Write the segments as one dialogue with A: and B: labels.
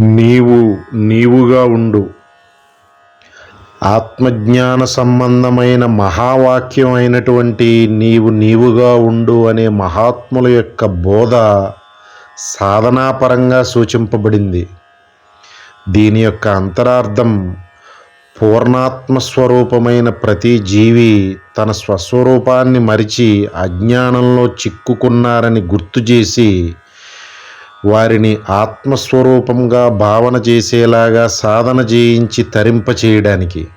A: నీవు నీవుగా ఉండు. ఆత్మజ్ఞాన సంబంధమైన మహావాక్యం అయినటువంటి నీవు నీవుగా ఉండు అనే మహాత్ముల యొక్క బోధ సాధనాపరంగా సూచింపబడింది. దీని యొక్క అంతరార్థం పూర్ణాత్మ స్వరూపమైన ప్రతి జీవి తన స్వస్వరూపాన్ని మరిచి అజ్ఞానంలో చిక్కుకున్నారని గుర్తు చేసి వారిని ఆత్మస్వరూపంగా భావన చేసేలాగా సాధన చేయించి తరింప చేయడానికి.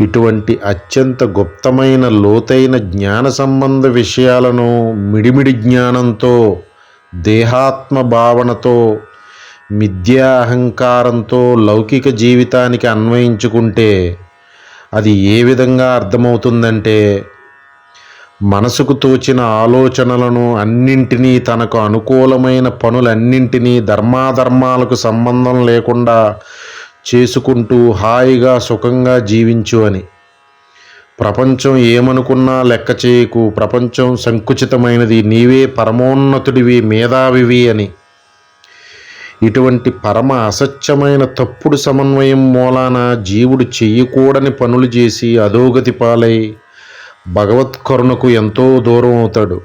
A: ఇటువంటి అత్యంత గుప్తమైన లోతైన జ్ఞాన సంబంధ విషయాలను మిడిమిడి జ్ఞానంతో దేహాత్మ భావనతో మిథ్యా అహంకారంతో లౌకిక జీవితానికి అన్వయించుకుంటే అది ఏ విధంగా అర్థమవుతుందంటే మనసుకు తోచిన ఆలోచనలను అన్నింటినీ తనకు అనుకూలమైన పనులన్నింటినీ ధర్మాధర్మాలకు సంబంధం లేకుండా చేసుకుంటూ హాయిగా సుఖంగా జీవించు అని. ప్రపంచం ఏమనుకున్నా లెక్క చేయకు. ప్రపంచం సంకుచితమైనది. నీవే పరమోన్నతుడివి మేధావివి అని. ఇటువంటి పరమ అసత్యమైన తప్పుడు సమన్వయం మూలాన జీవుడు చెయ్యకూడని పనులు చేసి అధోగతి పాలై భగవత్ కరుణకు ఎంతో దూరం అవుతాడు.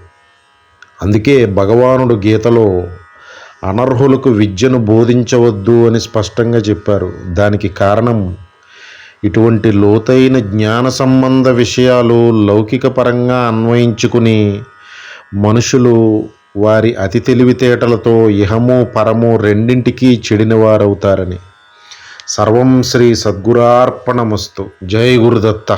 A: అందుకే భగవానుడు గీతలో అనర్హులకు విద్యను బోధించవద్దు అని స్పష్టంగా చెప్పారు. దానికి కారణం ఇటువంటి లోతైన జ్ఞాన సంబంధ విషయాలు లౌకిక పరంగా అన్వయించుకుని మనుషులు వారి అతి తెలివితేటలతో ఇహము పరము రెండింటికి చెడినవారవుతారని. సర్వం శ్రీ సద్గురార్పణమస్తు. జై గురుదత్త.